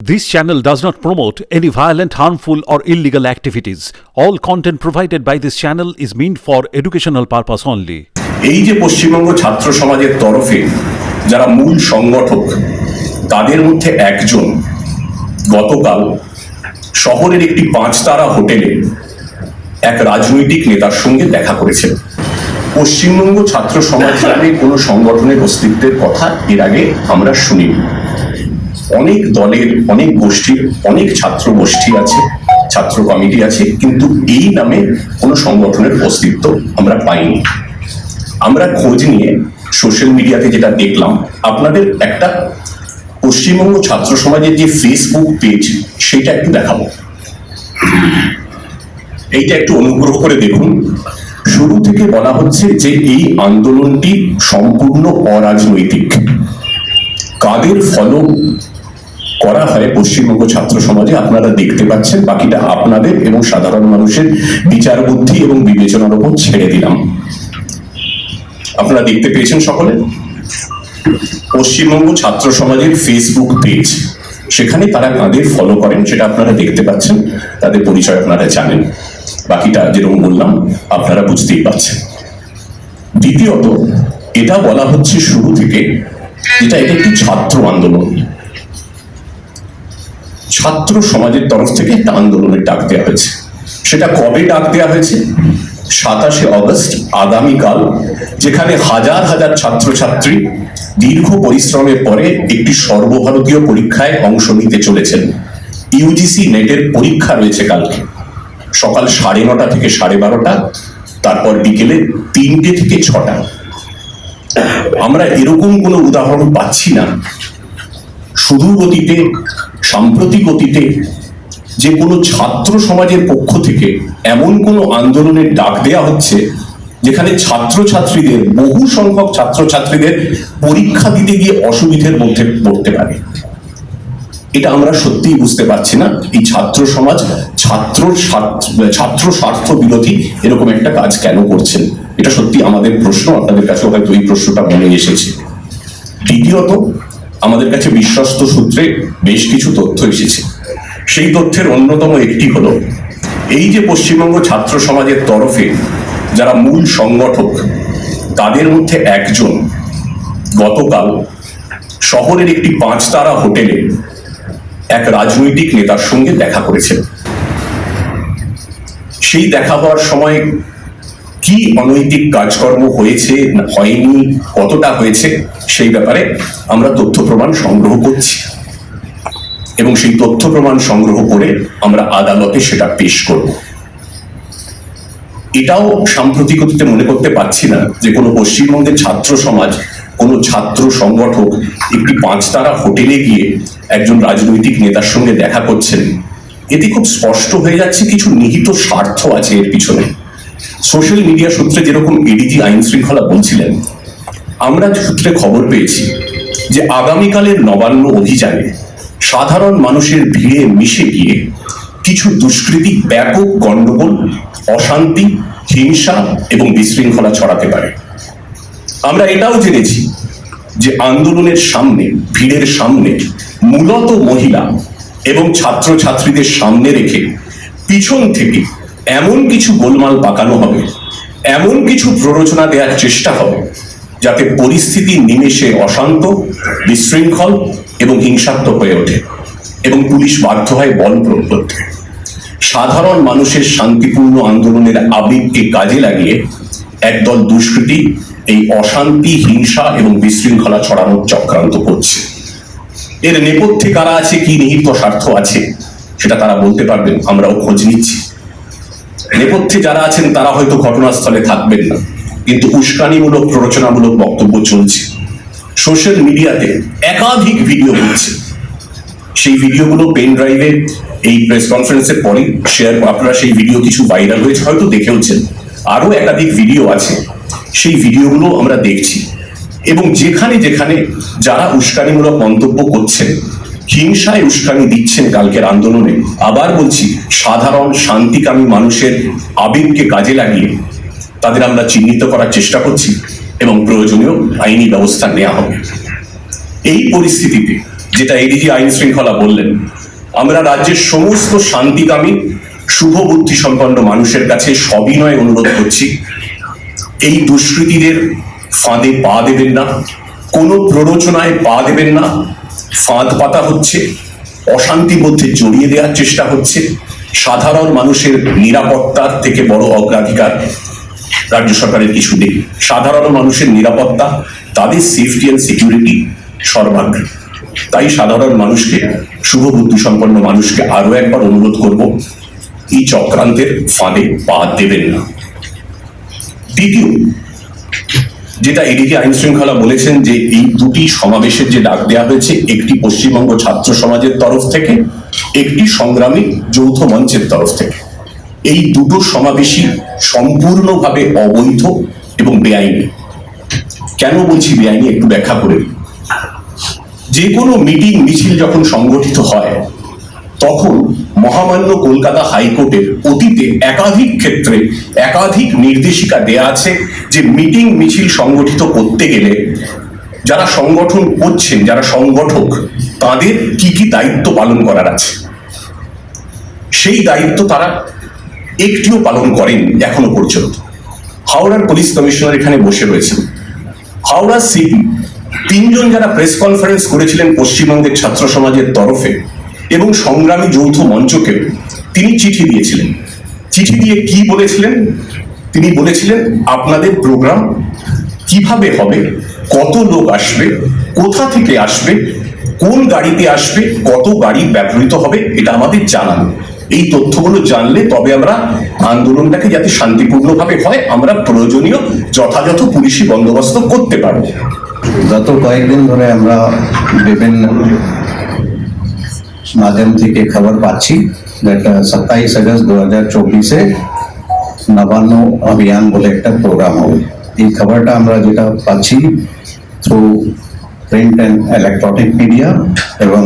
This channel does not promote any violent, harmful, or illegal activities. All content provided by this channel is meant for educational purpose only. এই যে পশ্চিমবঙ্গ ছাত্র সমাজের তরফে যারা মূল সংগঠক তাদের মধ্যে একজন গতকাল শহরের একটি পাঁচতারা হোটেলে এক রাজনৈতিক নেতার সঙ্গে দেখা করেছেন পশ্চিমবঙ্গ ছাত্র সমাজ নামে কোনো সংগঠনের অস্তিত্বের কথা এর আগে আমরা শুনিনি অনেক দলের, অনেক গোষ্ঠীর, অনেক ছাত্র গোষ্ঠী আছে, ছাত্র কমিটি আছে, কিন্তু এই নামে কোনো সংগঠনের অস্তিত্ব আমরা পাইনি। আমরা খোঁজ নিয়ে সোশ্যাল মিডিয়াতে যেটা দেখলাম, আপনাদের একটা পশ্চিমবঙ্গ ছাত্র সমাজের যে ফেসবুক পেজ সেটা একটু দেখাবো। এইটা একটু অনুগ্রহ করে দেখুন। শুরু থেকে বলা হচ্ছে যে এই আন্দোলনটি সম্পূর্ণ অরাজনৈতিক। কাদের ফলো করা হয় পশ্চিমবঙ্গ ছাত্র সমাজে, আপনারা দেখতে পাচ্ছেন, বাকিটা আপনাদের এবং সাধারণ মানুষের বিচার বুদ্ধি এবং বিবেচনার উপর ছেড়ে দিলাম। আপনারা দেখতে পেয়েছেন সকলে? পশ্চিমবঙ্গ ছাত্র সমাজের ফেসবুক পেজ সেখানে তারা কাদের ফলো করেন সেটা আপনারা দেখতে পাচ্ছেন, তাদের পরিচয় আপনারা জানেন। বাকিটা যেরকম বললাম, আপনারা বুঝতেই পারছেন। দ্বিতীয়ত, এটা বলা হচ্ছে শুরু থেকে, এটা এটা একটি ছাত্র আন্দোলন। ছাত্র সমাজের তরফ থেকে একটা আন্দোলনের ডাক দেওয়া হয়েছে। সেটা কবে ডাক দেওয়া হয়েছে? সাতাশে অগস্ট আগামীকাল, যেখানে হাজার হাজার ছাত্রছাত্রী দীর্ঘ পরিশ্রমের পরে একটি সর্বভারতীয় পরীক্ষায় অংশ নিতে চলেছেন। ইউজিসি নেটের পরীক্ষা রয়েছে কালকে। সকাল সাড়ে নটা থেকে সাড়ে বারোটা, তারপর বিকেলে তিনটে থেকে ছটা। আমরা এরকম কোনো উদাহরণ পাচ্ছি না। শুধু গতিতে, সাম্প্রতিক অতীতে যে কোনো ছাত্র সমাজের পক্ষ থেকে এমন কোনো আন্দোলনের ডাক দেয়া হচ্ছে যেখানে ছাত্রছাত্রীদের, বহু সংখ্যক ছাত্রছাত্রীদের পরীক্ষা দিতে গিয়ে অসুবিধের মধ্যে পড়তে পারে। এটা আমরা সত্যিই বুঝতে পারছি না। এই ছাত্র সমাজ, ছাত্র ছাত্র স্বার্থ বিরোধী এরকম একটা কাজ কেন করছেন? এটা সত্যি আমাদের প্রশ্ন। আপনাদের কাছে হয়তো এই প্রশ্নটা মনে এসেছে। দ্বিতীয়ত আমাদের কাছে বিশ্বস্ত সূত্রে বেশ কিছু তথ্য এসেছে। সেই তথ্যের অন্যতম একটি হলো, এই যে পশ্চিমবঙ্গ ছাত্র সমাজের তরফে যারা মূল সংগঠক, তাদের মধ্যে একজন গতকাল শহরের একটি পাঁচতারা হোটেলে এক রাজনৈতিক নেতার সঙ্গে দেখা করেছেন। সেই দেখা হওয়ার সময় কি অনৈতিক কাজকর্ম হয়েছে হয়নি, কতটা হয়েছে, সেই ব্যাপারে আমরা তথ্য প্রমাণ সংগ্রহ করছি। এবং সেই তথ্য প্রমাণ সংগ্রহ করে আমরা আদালতে সেটা পেশ করব। এটাও সাম্প্রতিকতাতে মনে করতে পারছি না যে কোনো পশ্চিমবঙ্গের ছাত্র সমাজ, কোনো ছাত্র সংগঠক একটি পাঁচতারা হোটেলে গিয়ে একজন রাজনৈতিক নেতার সঙ্গে দেখা করছেন। এতে খুব স্পষ্ট হয়ে যাচ্ছে কিছু নিহিত স্বার্থ আছে এর পিছনে। সোশ্যাল মিডিয়া সূত্রে যেরকম এডিজি আইন শৃঙ্খলা বলছিলেন, আমরা সূত্রে খবর পেয়েছি যে আগামীকালের নবান্ন অভিযানে সাধারণ মানুষের ভিড়ে মিশে গিয়ে কিছু দুষ্কৃতী ব্যাপক গণ্ডগোল, অশান্তি, হিংসা এবং বিশৃঙ্খলা ছড়াতে পারে। আমরা এটাও জেনেছি যে আন্দোলনের সামনে, ভিড়ের সামনে মূলত মহিলা এবং ছাত্রছাত্রীদের সামনে রেখে পিছন থেকে এমন কিছু গোলমাল পাকানো হবে, এমন কিছু প্ররোচনা দেওয়ার চেষ্টা হবে, যাতে পরিস্থিতি নিমেষে অশান্ত, বিশৃঙ্খল এবং হিংসাত্মক হয়ে ওঠে এবং পুলিশ বাধ্য হয় বল প্রয়োগ করতে। সাধারণ মানুষের শান্তিপূর্ণ আন্দোলনের আবেগকে কাজে লাগিয়ে একদল দুষ্কৃতী এই অশান্তি, হিংসা এবং বিশৃঙ্খলা ছড়ানোর চক্রান্ত করছে। এর নেপথ্যে কারা আছে, কি নিহিত স্বার্থ আছে, সেটা তারা বলতে পারবেন, আমরাও খোঁজ নিচ্ছি। নেপথ্যে যারা আছেন, তারা হয়তো ঘটনাস্থলে থাকবেন না। কিন্তু উস্কানিমূলক প্ররোচনামূলক বক্তব্য চলছে। সোশ্যাল মিডিয়াতে একাধিক ভিডিও হচ্ছে। সেই ভিডিওগুলো পেন ড্রাইভে, এই প্রেস কনফারেন্সের পরে শেয়ার আপনারা সেই ভিডিও কিছু ভাইরাল হয়েছে, হয়তো দেখেওছেন আরও একাধিক ভিডিও আছে। সেই ভিডিওগুলো আমরা দেখছি। এবং যেখানে যেখানে যারা উস্কানিমূলক মন্তব্য করছেন হিংসায় উস্কানি দিচ্ছেন কালকের আন্দোলনে। আবার বলছি, সাধারণ শান্তিকামী মানুষের আবেগকে কাজে লাগিয়ে তাদের আমরা চিহ্নিত করার চেষ্টা করছি এবং প্রয়োজনীয় আইনি ব্যবস্থা নেওয়া হবে। এই পরিস্থিতিতে, যেটা এডিজি আইন শৃঙ্খলা বললেন, আমরা রাজ্যের সমস্ত শান্তিকামী শুভ বুদ্ধি সম্পন্ন মানুষের কাছে সবিনয় অনুরোধ করছি, এই দুষ্কৃতীদের ফাঁদে পা দেবেন না, কোনো প্ররোচনায় পা দেবেন না ফাঁদ পাতা হচ্ছে, অশান্তি মধ্যে জড়িয়ে দেওয়ার চেষ্টা হচ্ছে, সাধারণ মানুষের নিরাপত্তার থেকে বড় অগ্রাধিকার। রাজ্য সরকারের কিছু নেই। সাধারণ মানুষের নিরাপত্তা, তাদের সেফটি অ্যান্ড সিকিউরিটি সর্বাগ্রে। তাই সাধারণ মানুষকে, শুভ বুদ্ধি সম্পন্ন মানুষকে আরও একবার অনুরোধ করব, এই চক্রান্তের ফাঁদে পা দেবেন না। দ্বিতীয় যেটা এডিকে আইন শৃঙ্খলা বলেছেন যে এই দুটি সমাবেশের যে ডাক দেওয়া হয়েছে, একটি পশ্চিমবঙ্গ ছাত্র সমাজের তরফ থেকে, একটি সংগ্রামী যৌথ মঞ্চের তরফ থেকে। এই দুটো সমাবেশই সম্পূর্ণভাবে অবৈধ এবং বেআইনি। কেন বলছি বেআইনি? একটু ব্যাখ্যা করে। যে কোনো মিটিং, মিছিল যখন সংগঠিত হয় তখন মহামান্য কলকাতা হাইকোর্টের অতীতে একাধিক ক্ষেত্রে একাধিক নির্দেশিকা দেয়া আছে যে মিটিং মিছিল সংগঠিত করতে গেলে যারা সংগঠন করছেন, যারা সংগঠক, তাদের কি কি দায়িত্ব পালন করার আছে? সেই দায়িত্ব তারা একটিও পালন করেন, এখনও পর্যন্ত। হাওড়ার পুলিশ কমিশনার এখানে বসে রয়েছেন। হাওড়া সিপি তিনজন যারা প্রেস কনফারেন্স করেছিলেন পশ্চিমবঙ্গের ছাত্র সমাজের তরফে এবং সংগ্রামী যৌথ মঞ্চকে তিনি চিঠি দিয়েছিলেন। চিঠি দিয়ে কি বলেছিলেন? তিনি বলেছিলেন, আপনাদের প্রোগ্রাম কীভাবে হবে? কত লোক আসবে? কোথা থেকে আসবে? কোন গাড়িতে আসবে? কত গাড়ি ব্যবহৃত হবে? এটা আমাদের জানান। এই তথ্যগুলো জানলে তবে আমরা আন্দোলনটাকে যাতে শান্তিপূর্ণভাবে হয়, আমরা প্রয়োজনীয় যথাযথ পুলিশি বন্দোবস্ত করতে পারব। গত কয়েকদিন ধরে আমরা বিভিন্ন মাধ্যম থেকে খবর পাচ্ছি সাতাইশ আগস্ট দু হাজার চব্বিশে নবান্ন অভিযান বলে একটা প্রোগ্রাম হবে। এই খবরটা আমরা যেটা পাচ্ছি through print and electronic media এবং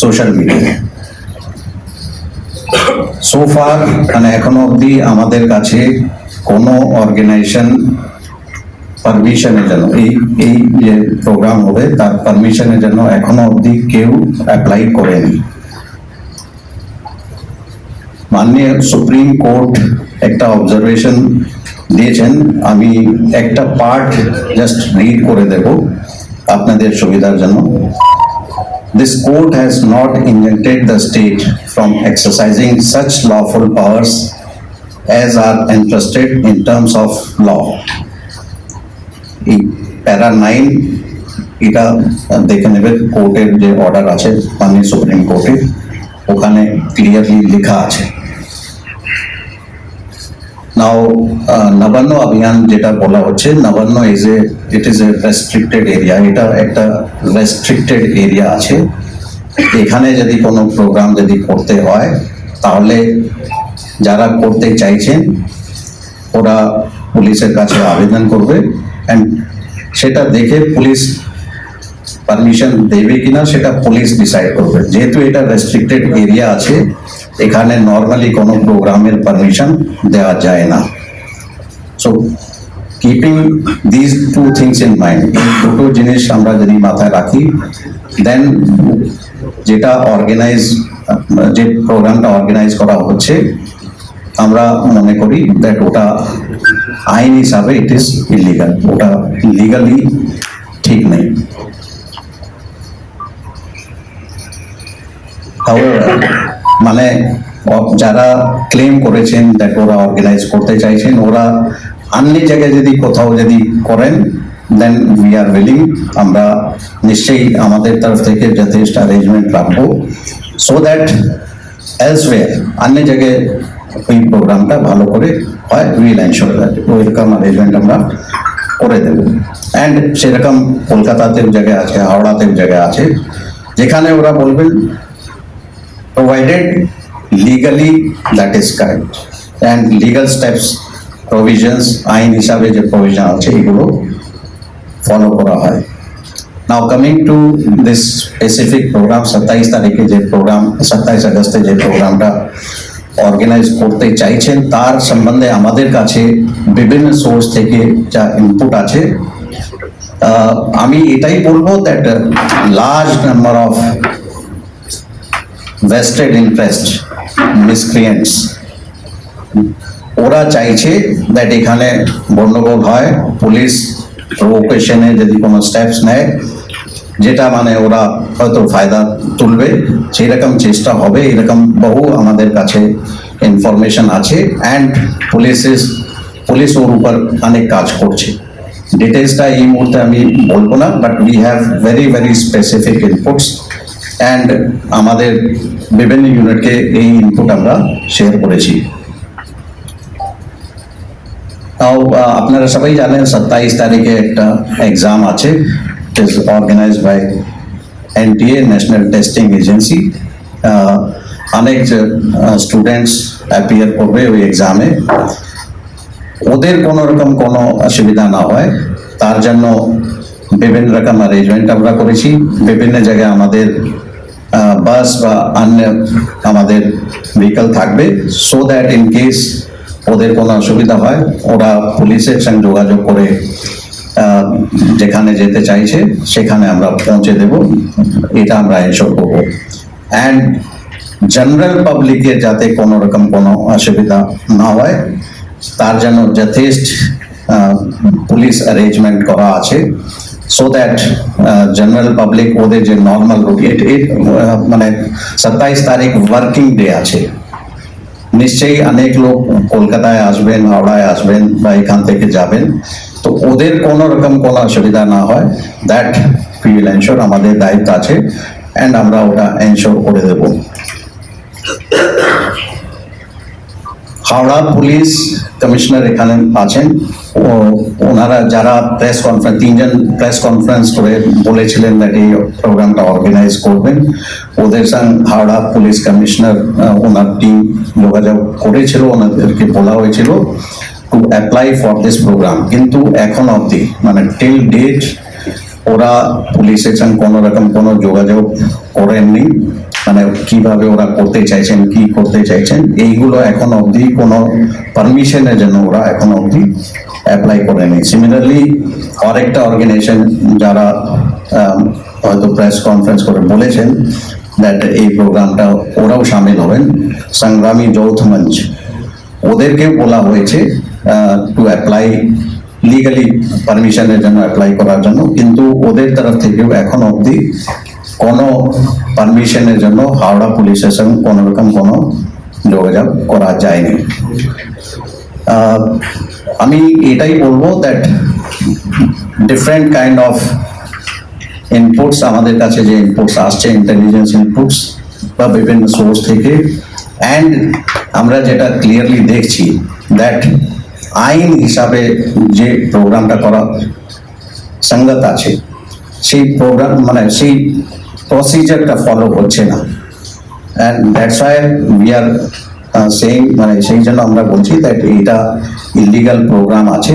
সোশ্যাল মিডিয়া সো ফার মানে এখনও অবধি আমাদের কাছে কোনো অর্গানাইজেশন পারমিশনের জন্য, এই এই যে প্রোগ্রাম হবে, তার পারমিশনের জন্য এখনও অবধি কেউ অ্যাপ্লাই করেনি মাননীয় সুপ্রিম কোর্ট একটা অবজারভেশন দিয়েছেন, আমি একটা পার্ট জাস্ট রিড করে দেব আপনাদের সুবিধার জন্য This court has not injuncted the state from exercising such lawful powers as are entrusted in terms of law. এই প্যারা নাইন, এটা দেখে নেবে কোর্টের যে অর্ডার আছে মাননীয় সুপ্রিম কোর্টের ওখানে ক্লিয়ারলি লেখা আছে। নাও নবান্ন অভিযান যেটা বলা হচ্ছে, Nabanna is a it is a restricted area এটা একটা রেস্ট্রিক্টেড এরিয়া আছে। এখানে যদি কোনো প্রোগ্রাম যদি করতে হয়, তাহলে যারা করতে চাইছেন, ওরা পুলিশের কাছে আবেদন করবে। অ্যান্ড সেটা দেখে পুলিশ পারমিশন দেবে কিনা সেটা পুলিশ ডিসাইড করবে। যেহেতু এটা রেস্ট্রিক্টেড এরিয়া আছে, এখানে নর্মালি কোনো প্রোগ্রামের পারমিশন দেওয়া যায় না। So keeping this two things in mind এই দুটো জিনিস আমরা যদি মাথায় রাখি দেন যেটা অর্গানাইজ যে প্রোগ্রামটা অর্গানাইজ করা হচ্ছে আমরা মনে করি দ্যাট ওটা আইন হিসাবে ইট ইজ ইলিগাল ওটা লিগালি ঠিক নেই। মানে যারা ক্লেম করেছেন দ্যাট ওরা অর্গানাইজ করতে চাইছেন, ওরা অন্য জায়গায় যদি কোথাও যদি করেন দেন উই আর উইলিং আমরা নিশ্চয়ই আমাদের তরফ থেকে যথেষ্ট অ্যারেঞ্জমেন্ট রাখব। সো দ্যাট এলসওয়্যার অন্য জায়গায় ওই প্রোগ্রামটা ভালো করে হয় এনশোর দ্যাট ওইরকম অ্যারেঞ্জমেন্ট আমরা করে দেবো। অ্যান্ড সেরকম কলকাতাতেও জায়গায় আছে হাওড়াতেও জায়গায় আছে, যেখানে ওরা বলবেন provided legally that is correct. And legal steps, provisions, আইন হিসাবে যে প্রভিশন আছে, এগুলো ফলো করা হয়। Now coming to this specific programme সাতাইশ তারিখে যে প্রোগ্রাম সাতাইশ আগস্টে যে প্রোগ্রামটা অর্গানাইজ করতে চাইছেন, তার সম্বন্ধে আমাদের কাছে বিভিন্ন সোর্স থেকে যা ইনপুট আছে আমি এটাই বলব that large number of vested interest miscreants, ওরা চাইছে দ্যাট এখানে গন্ডগোল হয়, পুলিশ প্রভোকেশনে যদি কোনো স্টেপস নেয় যেটা মানে ওরা হয়তো ফায়দা তুলবে, সেই রকম চেষ্টা হবে এরকম বহু আমাদের কাছে ইনফরমেশন আছে অ্যান্ড পুলিশ পুলিশ ওর উপর অনেক কাজ করছে। ডিটেলসটা এই মুহূর্তে আমি বলব না but we have very very specific inputs and আমাদের বিভিন্ন ইউনিটকে এই ইনপুট আমরা শেয়ার করেছি। তাও আপনারা সবাই জানেন, সাতাইশ তারিখে একটা এক্সাম আছে। Is organised by NTA national testing agency অনেক স্টুডেন্টস অ্যাপিয়ার করবে ওই এক্সামে ওদের কোনো রকম কোনো অসুবিধা না হয়। তার জন্য বিভিন্ন রকম অ্যারেঞ্জমেন্ট আমরা করেছি। বিভিন্ন জায়গায় আমাদের বাস বা অন্য আমাদের ভেহিকল থাকবে। সো দ্যাট ইন কেস ওদের কোনো অসুবিধা হয়, ওরা পুলিশের সঙ্গে যোগাযোগ করে যেখানে যেতে চাইছে, সেখানে আমরা পৌঁছে দেব। এটা আমরা এনশোর করব। অ্যান্ড জেনারেল পাবলিকের যাতে কোনো রকম কোনো অসুবিধা না হয়, তার জন্য যথেষ্ট পুলিশ অ্যারেঞ্জমেন্ট করা আছে সো দ্যাট জেনারেল পাবলিক ওদের যে নর্মাল রুট মানে সাতাইশ তারিখ ওয়ার্কিং ডে আছে। নিশ্চয়ই অনেক লোক কলকাতায় আসবেন, হাওড়ায় আসবেন বা এখান থেকে যাবেন। তো ওদের কোনো রকম কোনো অসুবিধা না হয়। দ্যাট উইল এনশোর আমাদের দায়িত্ব আছে অ্যান্ড আমরা ওটা এনশোর করে দেবো। হাওড়া পুলিশ কমিশনার এখানে আছেন। ও ওনারা যারা প্রেস কনফারেন্স তিনজন প্রেস কনফারেন্স করে বলেছিলেন দ্যাট এই প্রোগ্রামটা অর্গানাইজ করবেন। ওদের সঙ্গে হাওড়া পুলিশ কমিশনার ওনার টিম যোগাযোগ করেছিল, ওনাদেরকে বলা হয়েছিল। To apply for this programme কিন্তু এখন অবধি মানে টিল ডেট ওরা পুলিশের সঙ্গে কোনো রকম কোনো যোগাযোগ করেননি। মানে কীভাবে ওরা করতে চাইছেন, কি করতে চাইছেন, এইগুলো এখন অবধি কোনো পারমিশনের জন্য ওরা এখন অবধি অ্যাপ্লাই করেনি। সিমিলারলি আরেকটা অর্গানাইজেশন যারা হয়তো প্রেস কনফারেন্স করে বলেছেন দ্যাট এই প্রোগ্রামটা ওরাও সামিল হবেন, সংগ্রামী যৌথ মঞ্চ। ওদেরকেও বলা হয়েছে টু অ্যাপ্লাই লিগালি পারমিশনের জন্য অ্যাপ্লাই করার জন্য। কিন্তু ওদের তরফ থেকেও এখন অবধি কোনো পারমিশনের জন্য হাওড়া পুলিশের সঙ্গে কোনো রকম কোনো যোগাযোগ করা যায়নি। আমি এটাই বলব that different kind of inputs আমাদের কাছে যে ইনপুটস আসছে ইন্টেলিজেন্স ইনপুটস বা বিভিন্ন সোর্স থেকে অ্যান্ড আমরা যেটা ক্লিয়ারলি দেখছি দ্যাট আইন হিসাবে যে প্রোগ্রামটা করা সঙ্গত আছে, সেই প্রোগ্রাম মানে সেই প্রসিজারটা ফলো করছে না। And that's why we are সেই মানে সেই জন্য আমরা বলছি দ্যাট এটা ইলিগাল প্রোগ্রাম আছে।